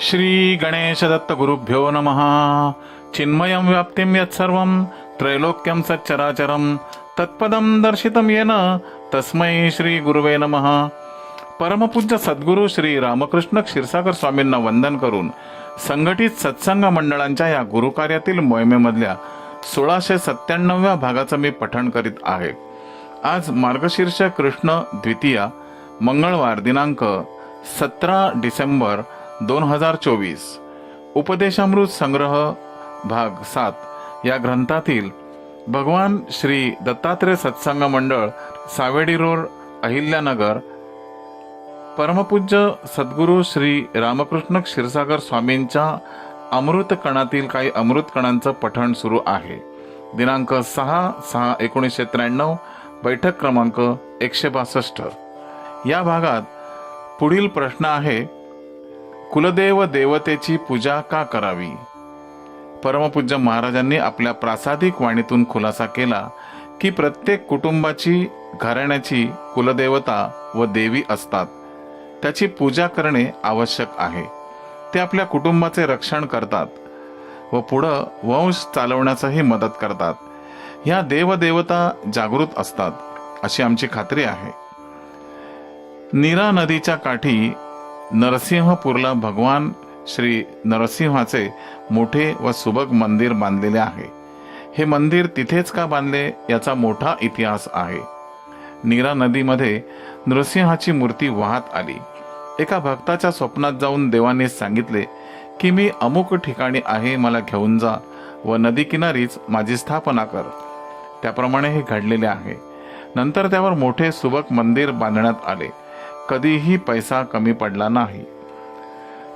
श्री गणेश दत्त गुरुभ्यो नमः। चिन्मयं व्याप्तिं यत्सर्वं त्रैलोक्यं सच्चराचरं तत्पदं दर्शितं येन तस्मै श्री गुरुवे नमः। परमपूज्य सद्गुरू श्री रामकृष्ण क्षीरसागर स्वामींना वंदन करून संघटित सत्संग मंडळांच्या या गुरुकार्यातील मोहिमेमधल्या सोळाशे सत्त्याण्णव्या भागाचं मी पठण करीत आहे. आज मार्गशीर्ष कृष्ण द्वितीया मंगळवार दिनांक सतरा डिसेंबर दोन हजार चोवीस. उपदेशामृत संग्रह भाग सात. या ग्रंथातील भगवान श्री दत्तात्रय सत्संग मंडळ सावेडी रोड अहिल्यानगर परमपूज्य सद्गुरू श्री रामकृष्ण क्षीरसागर स्वामींच्या अमृत कणातील काही अमृत कणांचं पठण सुरू आहे. दिनांक सहा सहा एकोणीसशे त्र्याण्णव बैठक क्रमांक एकशे बासष्ट. या भागात पुढील प्रश्न आहे कुलदेव देवतेची पूजा का करावी? परमपूज्य महाराजांनी आपल्या प्रासादिक वाणीतून खुलासा केला की प्रत्येक कुटुंबाची घराण्याची कुलदेवता व देवी असतात. त्याची पूजा करणे आवश्यक आहे. ते आपल्या कुटुंबाचे रक्षण करतात व पुढं वंश चालवण्यासही मदत करतात. ह्या देवदेवता जागृत असतात अशी आमची खात्री आहे. नीरा नदीच्या काठी नरसिंहपूरला भगवान श्री नरसिंहाचे मोठे व सुबक मंदिर बांधलेले आहे. हे मंदिर तिथेच का बांधले याचा मोठा इतिहास आहे. नीरा नदीमध्ये नरसिंहाची मूर्ती वाहत आली. एका भक्ताच्या स्वप्नात जाऊन देवाने सांगितले की मी अमुक ठिकाणी आहे मला घेऊन जा व नदी किनारीच माझी स्थापना कर. त्याप्रमाणे हे घडलेले आहे. नंतर त्यावर मोठे सुबक मंदिर बांधण्यात आले. कधीही पैसा कमी पडला नाही.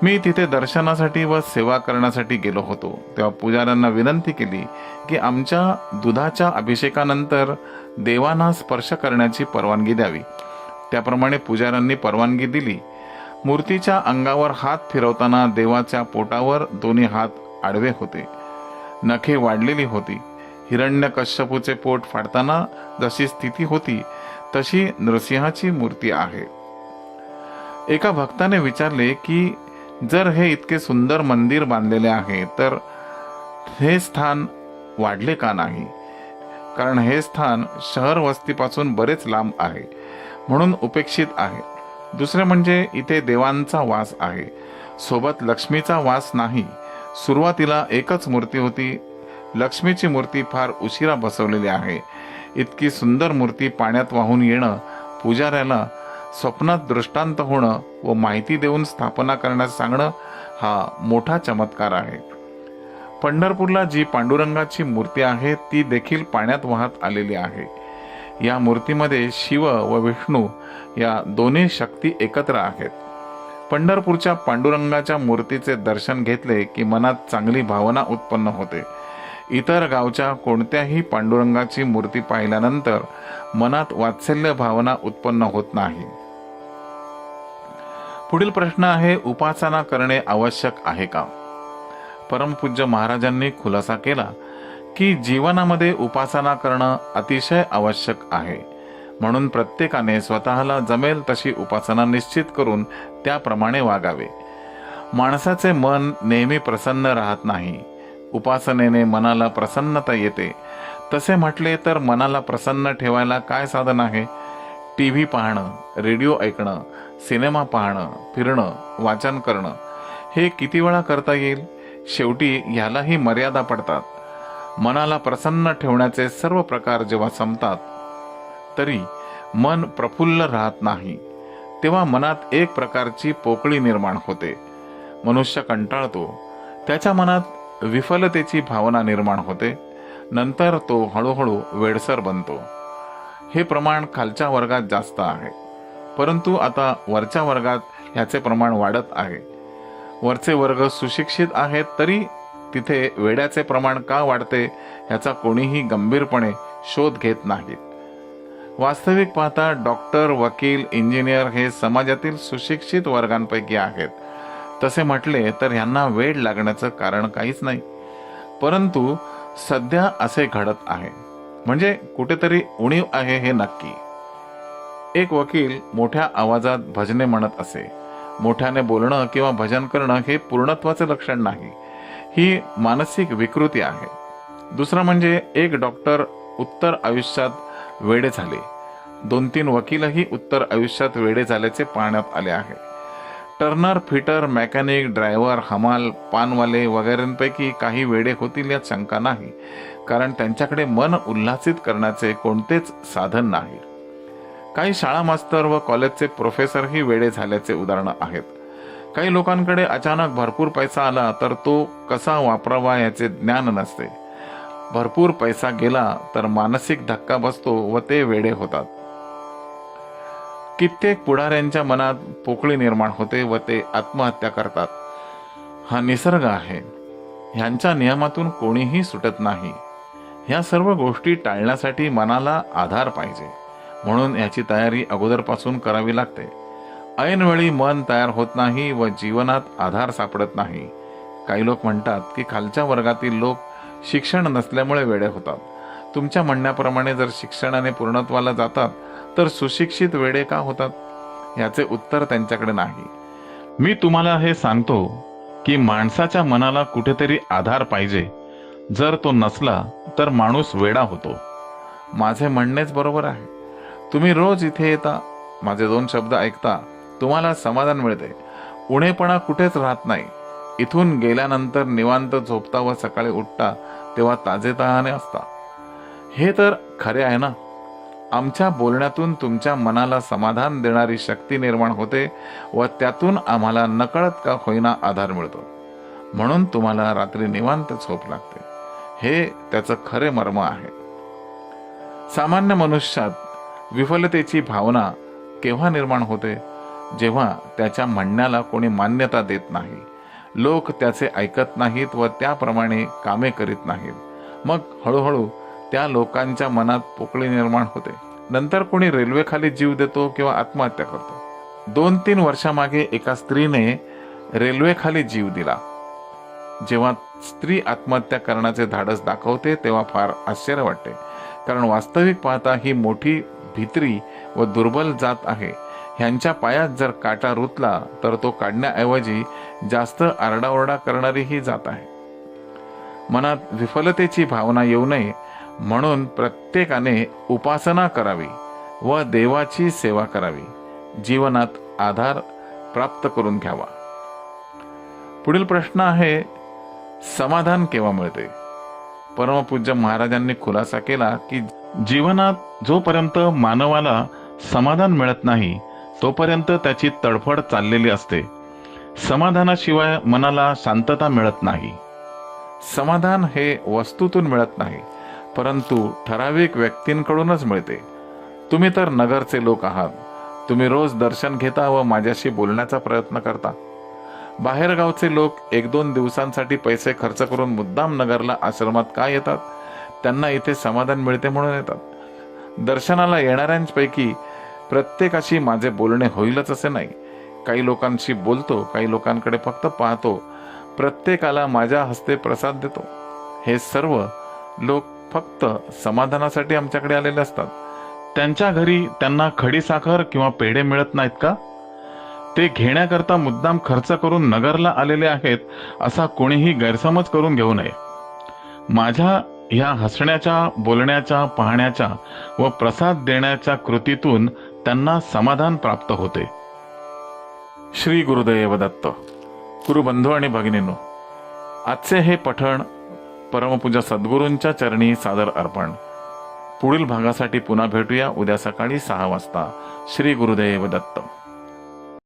मी तिथे दर्शनासाठी व सेवा करण्यासाठी गेलो होतो. तेव्हा पुजाऱ्यांना विनंती केली की आमच्या दुधाच्या अभिषेकानंतर देवांना स्पर्श करण्याची परवानगी द्यावी. त्याप्रमाणे पुजाऱ्यांनी परवानगी दिली. मूर्तीच्या अंगावर हात फिरवताना देवाच्या पोटावर दोन्ही हात आडवे होते. नखे वाढलेली होती. हिरण्य कश्यपूचे पोट फाडताना जशी स्थिती होती तशी नृसिंहाची मूर्ती आहे. एका भक्ताने विचारले की जर हे इतके सुंदर मंदिर बांधलेले आहे तर हे स्थान वाढले का नाही? कारण हे स्थान शहर वस्तीपासून बरेच लांब आहे म्हणून उपेक्षित आहे. दुसरे म्हणजे इथे देवांचा वास आहे. सोबत लक्ष्मीचा वास नाही. सुरुवातीला एकच मूर्ती होती. लक्ष्मीची मूर्ती फार उशिरा बसवलेली आहे. इतकी सुंदर मूर्ती पाण्यात वाहून येणं पुजाऱ्याला स्वप्नात दृष्टांत होणं व माहिती देऊन स्थापना करण्यास सांगणं हा मोठा चमत्कार आहे. पंढरपूरला जी पांडुरंगाची मूर्ती आहे ती देखील पाण्यात वाहत आलेली आहे. या मूर्तीमध्ये शिव व विष्णू या दोन्ही शक्ती एकत्र आहेत. पंढरपूरच्या पांडुरंगाच्या मूर्तीचे दर्शन घेतले की मनात चांगली भावना उत्पन्न होते. इतर गावच्या कोणत्याही पांडुरंगाची मूर्ती पाहिल्यानंतर मनात वात्सल्य भावना उत्पन्न होत नाही. पुढील प्रश्न आहे उपासना करणे आवश्यक आहे का? परमपूज्य महाराजांनी खुलासा केला की जीवनामध्ये उपासना करणं अतिशय आवश्यक आहे. म्हणून प्रत्येकाने स्वतःला जमेल तशी उपासना निश्चित करून त्याप्रमाणे वागावे. माणसाचे मन नेहमी प्रसन्न राहत नाही. उपासनेने मनाला प्रसन्नता येते. तसे म्हटले तर मनाला प्रसन्न ठेवायला काय साधन आहे? टी व्ही पाहणं रेडिओ ऐकणं सिनेमा पाहणं फिरणं वाचन करणं हे किती वेळा करता येईल? शेवटी ह्यालाही मर्यादा पडतात. मनाला प्रसन्न ठेवण्याचे सर्व प्रकार जेव्हा संपतात तरी मन प्रफुल्ल राहत नाही. तेव्हा मनात एक प्रकारची पोकळी निर्माण होते. मनुष्य कंटाळतो. त्याच्या मनात विफलतेची भावना निर्माण होते. नंतर तो हळूहळू वेडसर बनतो. हे प्रमाण खालच्या वर्गात जास्त आहे. परंतु आता वरच्या वर्गात ह्याचे प्रमाण वाढत आहे. वरचे वर्ग सुशिक्षित आहेत तरी तिथे वेड्याचे प्रमाण का वाढते याचा कोणीही गंभीरपणे शोध घेत नाहीत. वास्तविक पाहता डॉक्टर वकील इंजिनियर हे समाजातील सुशिक्षित वर्गांपैकी आहेत. तसे म्हटले तर ह्यांना वेळ लागण्याचं कारण काहीच नाही. परंतु सध्या असे घडत आहे. म्हणजे कुठेतरी उणीव आहे हे नक्की. एक वकील मोठ्या आवाजात भजने म्हणत असे. मोठ्याने बोलणं किंवा भजन करणं हे पूर्णत्वाचे लक्षण नाही. ही मानसिक विकृती आहे. दुसरं म्हणजे एक डॉक्टर उत्तर आयुष्यात वेडे झाले. दोन तीन वकीलही उत्तर आयुष्यात वेडे झाल्याचे पाहण्यात आले आहे. टर्नर फिटर मेकॅनिक ड्रायव्हर हमाल पानवाले वगैरेंपैकी काही वेडे होतील यात शंका नाही कारण त्यांच्याकडे मन उल्हासित करण्याचे कोणतेच साधन नाही. काही शाळा मास्तर व कॉलेजचे प्रोफेसरही वेडे झाल्याचे उदाहरणं आहेत. काही लोकांकडे अचानक भरपूर पैसा आला तर तो कसा वापरावा याचे ज्ञान नसते. भरपूर पैसा गेला तर मानसिक धक्का बसतो व ते वेडे होतात. कित्येक पुढाऱ्यांच्या मनात पोकळी निर्माण होते व ते आत्महत्या करतात. हा निसर्ग आहे. ह्यांच्या नियमातून कोणीही सुटत नाही. ह्या सर्व गोष्टी टाळण्यासाठी मनाला आधार पाहिजे. म्हणून याची तयारी अगोदरपासून करावी लागते. ऐनवेळी मन तयार होत नाही व जीवनात आधार सापडत नाही. काही लोक म्हणतात की खालच्या वर्गातील लोक शिक्षण नसल्यामुळे वेडे होतात. तुमच्या म्हणण्याप्रमाणे जर शिक्षणाने पूर्णत्वाला जातात तर सुशिक्षित वेडे का होतात? याचे उत्तर त्यांच्याकडे नाही. मी तुम्हाला हे सांगतो की माणसाच्या मनाला कुठेतरी आधार पाहिजे. जर तो नसला तर माणूस वेडा होतो. माझे म्हणणेच बरोबर आहे. तुम्ही रोज इथे येता माझे दोन शब्द ऐकता तुम्हाला समाधान मिळते. उणेपणा कुठेच राहत नाही. इथून गेल्यानंतर निवांत झोपता व सकाळी उठता तेव्हा ताजेतहाने असता. हे तर खरे आहे ना? आमच्या बोलण्यातून तुमच्या मनाला समाधान देणारी शक्ती निर्माण होते व त्यातून आम्हाला नकळत का होईना आधार मिळतो. म्हणून तुम्हाला रात्री निवांत झोप लागते. हे त्याचं खरे मर्म आहे. सामान्य मनुष्यात विफलतेची भावना केव्हा निर्माण होते? जेव्हा त्याच्या म्हणण्याला कोणी मान्यता देत नाही. लोक त्याचे ऐकत नाहीत व त्याप्रमाणे कामे करीत नाहीत. मग हळूहळू त्या लोकांच्या मनात पोकळी निर्माण होते. नंतर कोणी रेल्वेखाली जीव देतो किंवा आत्महत्या करतो. दोन तीन वर्षामागे एका स्त्रीने रेल्वेखाली जीव दिला. जेव्हा स्त्री आत्महत्या करण्याचे धाडस दाखवते तेव्हा फार आश्चर्य वाटते. कारण वास्तविक पाहता ही मोठी भित्री व दुर्बल जात आहे. ह्यांच्या पायात जर काटा रुतला तर तो काढण्याऐवजी जास्त आरडाओरडा करणारी ही जात आहे. मनात विफलतेची भावना येऊ नये म्हणून प्रत्येकाने उपासना करावी व देवाची सेवा करावी. जीवनात आधार प्राप्त करून घ्यावा. पुढील प्रश्न आहे समाधान केव्हा मिळते? परमपूज्य महाराजांनी खुलासा केला की जीवनात जोपर्यंत मानवाला समाधान मिळत नाही तोपर्यंत त्याची तडफड चाललेली असते. समाधानाशिवाय मनाला शांतता मिळत नाही. समाधान हे वस्तूतून मिळत नाही. परंतु ठराविक व्यक्तींकडूनच मिळते. तुम्ही तर नगरचे लोक आहात. तुम्ही रोज दर्शन घेता व माझ्याशी बोलण्याचा प्रयत्न करता. बाहेरगावचे लोक एक दोन दिवसांसाठी पैसे खर्च करून मुद्दाम नगरला आश्रमात का येतात? त्यांना इथे समाधान मिळते म्हणून येतात. दर्शनाला येणाऱ्यांपैकी प्रत्येकाशी माझे बोलणे होईलच असे नाही. काही लोकांशी बोलतो काही लोकांकडे फक्त पाहतो. प्रत्येकाला माझ्या हस्ते प्रसाद देतो. हे सर्व लोक फक्त समाधानासाठी आमच्याकडे आलेले असतात. त्यांच्या घरी त्यांना खडी साखर किंवा पेढे मिळत नाहीत का? ते घेण्याकरता मुद्दाम खर्च करून नगरला आलेले आहेत असा कोणीही गैरसमज करून घेऊ नये. माझ्या ह्या हसण्याच्या बोलण्याच्या पाहण्याच्या व प्रसाद देण्याच्या कृतीतून त्यांना समाधान प्राप्त होते. श्री गुरुदैव दत्त गुरुबंधू आणि भगिनीनो आजचे हे पठण परमपूजा सद्गुरूंच्या चरणी सादर अर्पण. पुढील भागासाठी पुन्हा भेटूया उद्या सकाळी सहा वाजता. श्री गुरुदेव दत्त.